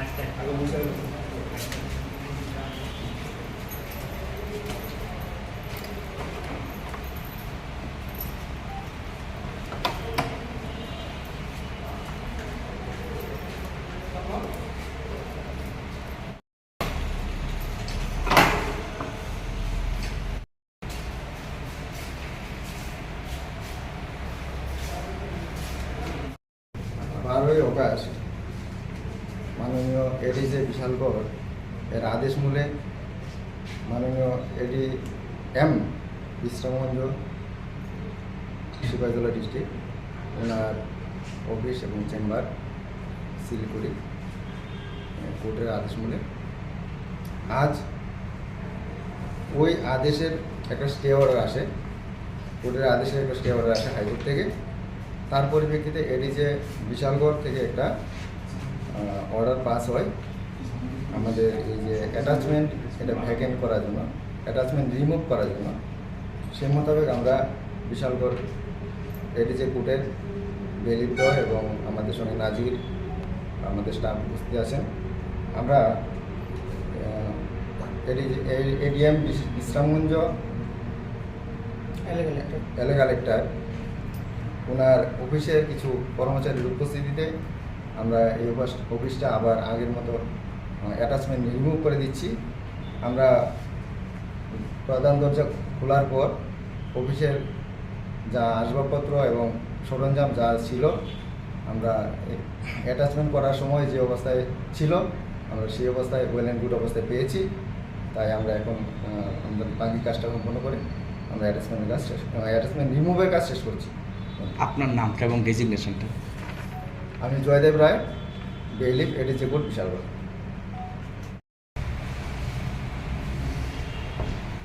আচ্ছা আগে বসে বারোই অগাস্ট মাননীয় এডি এডিজে বিশালগড় এর আদেশ মূলে মাননীয় AD M Bishramganj Sepahijala district, ওনার অফিস এবং চেম্বার করি কোর্টের আদেশ মূলে। আজ ওই আদেশের একটা স্টে অর্ডার আসে, কোর্টের আদেশের একটা স্টে অর্ডার আসে হাইকোর্ট থেকে। তার পরিপ্রেক্ষিতে এডিজে বিশালগড় থেকে একটা অর্ডার পাস হয়। আমাদের এই যে অ্যাটাচমেন্ট এটা ভ্যাকেন্ট করার জন্য অ্যাটাচমেন্ট রিমুভ করার জন্য। সে মোতাবেক আমরা বিশালগড় এডিজে কোর্টের বেলিত এবং আমাদের সঙ্গে নাজির আমাদের স্টাফ উপস্থিত আছেন। আমরা এডিএম বিশ্রামগঞ্জ এলে কালেক্টর ওনার অফিসের কিছু কর্মচারীর উপস্থিতিতে আমরা এই অফিস- অফিসটা আবার আগের মতো অ্যাটাচমেন্ট রিমুভ করে দিচ্ছি। আমরা প্রধান দরজা খোলার পর অফিসের যা আসবাবপত্র এবং সরঞ্জাম যা ছিল, আমরা অ্যাটাচমেন্ট করার সময় যে অবস্থায় ছিল, আমরা সেই অবস্থায় ওয়েল অ্যান্ড গুড অবস্থায় পেয়েছি। তাই আমরা এখন আমাদের বাকি কাজটা সম্পন্ন করে আমরা অ্যাটাচমেন্টের কাজ শেষ অ্যাটাচমেন্ট রিমুভের কাজ শেষ করছি। আপনার নামটা এবং ডেজিগনেশনটা আমি জয়দেব রায় বেইলিফ এডিজিপুর বিশালগড়।